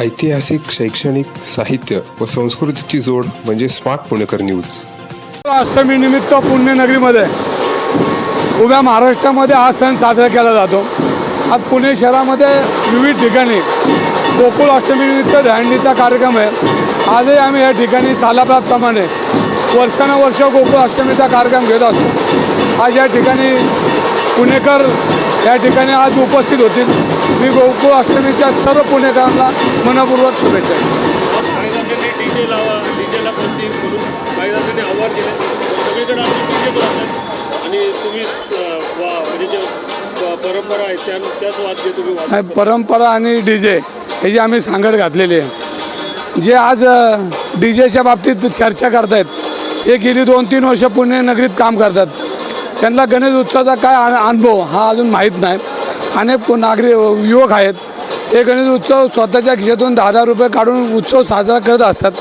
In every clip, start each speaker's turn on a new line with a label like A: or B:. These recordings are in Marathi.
A: ऐतिहासिक शैक्षणिक साहित्य व संस्कृतीची जोड म्हणजे स्मार्ट पुणेकर न्यूज.
B: अष्टमी निमित्त पुण्यनगरीमध्ये उभ्या महाराष्ट्रामध्ये हा सण साजरा केला जातो. आज पुणे शहरामध्ये विविध ठिकाणी गोकुळ अष्टमीनिमित्त निमित्त कार्यक्रम आहे. आजही आम्ही या ठिकाणी सालाप्रमाणे वर्षानुवर्ष गोकुळ अष्टमीचा कार्यक्रम घेत असतो. आज या ठिकाणी पुणेकर या ठिकाणी आज उपस्थित होतील मी अष्टमीच्या सर्व पुणेकरांना मनपूर्वक शुभेच्छा
C: जे जे आणि म्हणजे जे परंपरा.
B: नाही, परंपरा आणि डी जे ह्याची आम्ही सांगड घातलेली आहे. जे आज डी जेच्या बाबतीत चर्चा करतायत हे गेली दोन तीन वर्ष पुणे नगरीत काम करतात. त्यांना गणेश उत्सवाचा काय अनुभव हा अजून माहीत नाही. अनेक नागरिक युवक आहेत. हे गणेश उत्सव स्वतःच्या खिशातून दहा हजार रुपये काढून उत्सव साजरा करत असतात.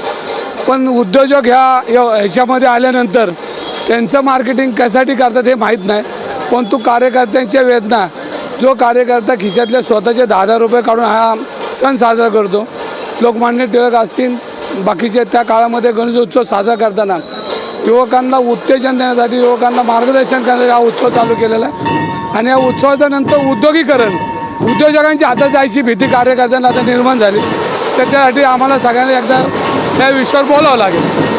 B: पण उद्योजक ह्या य- ह्याच्यामध्ये आल्यानंतर त्यांचं मार्केटिंग कशासाठी करतात हे माहीत नाही. पण तो कार्यकर्त्यांच्या वेदना जो कार्यकर्ता खिशातले स्वतःचे दहा हजार रुपये काढून हा सण साजरा करतो. लोकमान्य टिळक असतील बाकीचे त्या काळामध्ये गणेशोत्सव साजरा करताना युवकांना उत्तेजन देण्यासाठी युवकांना मार्गदर्शन करण्यासाठी हा उत्सव चालू केलेला आहे. आणि या उत्सवाच्या नंतर उद्योगीकरण उद्योजकांची हातात जायची भीती कार्यकर्त्यांना आता निर्माण झाली. तर त्यासाठी आम्हाला सगळ्यांना एकदा या विषयावर बोलावं लागेल.